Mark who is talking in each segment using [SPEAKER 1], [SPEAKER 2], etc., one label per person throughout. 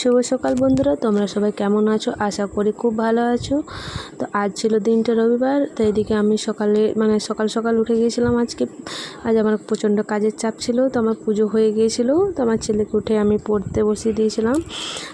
[SPEAKER 1] শুভ সকাল বন্ধুরা, তোমরা সবাই কেমন আছো? আশা করি খুব ভালো আছো। তো আজ ছিল দিনটা রবিবার, তো এদিকে আমি সকালে মানে সকাল সকাল উঠে গিয়েছিলাম আজকে। আজ আমার প্রচণ্ড কাজের চাপ ছিল, তো আমার পুজো হয়ে গিয়েছিল, তো আমার ছেলেকে উঠে আমি পড়তে বসিয়ে দিয়েছিলাম।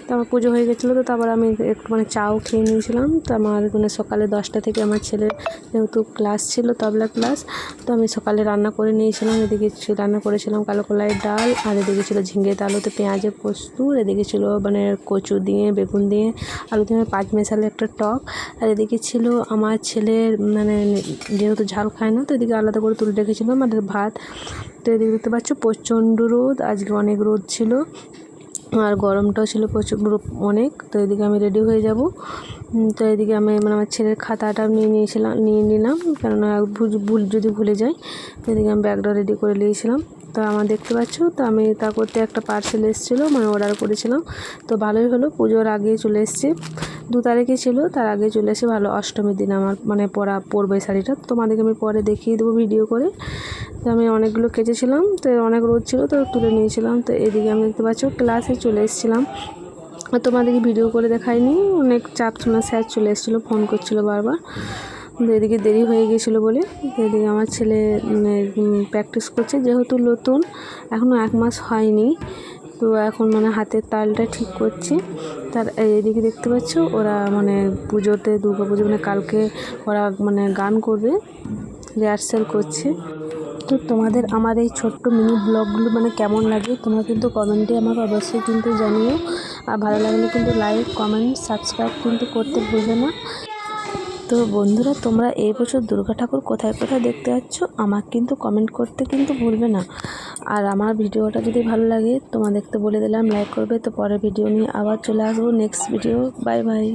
[SPEAKER 1] তো আমার পুজো হয়ে গেছিল তো তারপর আমি একটু মানে চাও খেয়ে নিয়েছিলাম। তো আমার মানে সকালে দশটা থেকে আমার ছেলের যেহেতু ক্লাস ছিল, তবলা ক্লাস, তো আমি সকালে রান্না করে নিয়েছিলাম। এদিকে রান্না করেছিলাম কালো কলাইয়ের ডাল, আর এদিকে ছিল ঝিঙে, আলুতে পেঁয়াজের পোস্ত এদিকে ছিল মানে কচু দিয়ে, বেগুন দিয়ে, আলু দিয়ে, পাঁচ মেশালে একটা টক। আর এদিকে ছিল আমার ছেলের মানে যেহেতু ঝাল খায় না, তো এদিকে আলাদা করে তুলে রেখেছিলাম আর ভাত। তো এদিকে দেখতে পাচ্ছ প্রচণ্ড রোদ, আজকে অনেক রোদ ছিল। আর গরমটাও ছিল প্রচুর অনেক, তো এদিকে আমি রেডি হয়ে যাব। তো এদিকে আমি মানে আমার ছেলের খাতাটা নিয়ে নিয়েছিলাম, নিয়ে নিলাম, কেননা ভুল- যদি ভুলে যাই, এদিকে আমি ব্যাগটা রেডি করে নিয়েছিলাম। তো আমার দেখতে পাচ্ছ, তো আমি তা করতে একটা পার্সেল এসেছিল মানে অর্ডার করেছিলাম। তো ভালোই হলো, পুজোর আগে চলে এসছে। দু তারিখে ছিল, তার আগে চলে এসে ভালো অষ্টমীর দিন আমার মানে পরা পরবে শাড়িটা। তোমাদেরকে আমি পরে দেখিয়ে দেবো ভিডিও করে। তো আমি অনেকগুলো কেচেছিলাম, তো অনেক রোদ ছিল, তো তুলে নিয়েছিলাম। তো এদিকে আমি দেখতে পাচ্ছ ক্লাসে চলে এসেছিলাম। তোমাদেরকে ভিডিও করে দেখাইনি, অনেক চাপ ছিল, স্যার চলে এসেছিল ফোন করছিল বারবার। এদিকে দেরি হয়ে গিয়েছিল বলে এদিকে আমার ছেলে প্র্যাকটিস করছে, যেহেতু নতুন এখনও এক মাস হয়নি। তো এখন মানে হাতের তালটা ঠিক করছে। তার এদিকে দেখতে পাচ্ছ, ওরা মানে পুজোতে, দুর্গা পুজো মানে কালকে ওরা মানে গান করবে রিহার্সাল করছে। তো তোমাদের আমার এই ছোট্ট মিনি ব্লগগুলো মানে কেমন লাগে, তোমরা কিন্তু কমেন্টে আমাকে অবশ্যই কিন্তু জানিও। আর ভালো লাগলে কিন্তু লাইক কমেন্ট সাবস্ক্রাইব কিন্তু করতে ভুলবে না। তো বন্ধুরা, তোমরা এই বছর দুর্গা ঠাকুর কোথায় কোথায় দেখতে যাচ্ছ, আমাকে কিন্তু কমেন্ট করতে কিন্তু ভুলবে না। আর আমার ভিডিওটা যদি ভালো লাগে তোমাদেরকে বলে দিলাম লাইক করবে। তো পরের ভিডিও নিয়ে আবার চলে আসব। Next video bye bye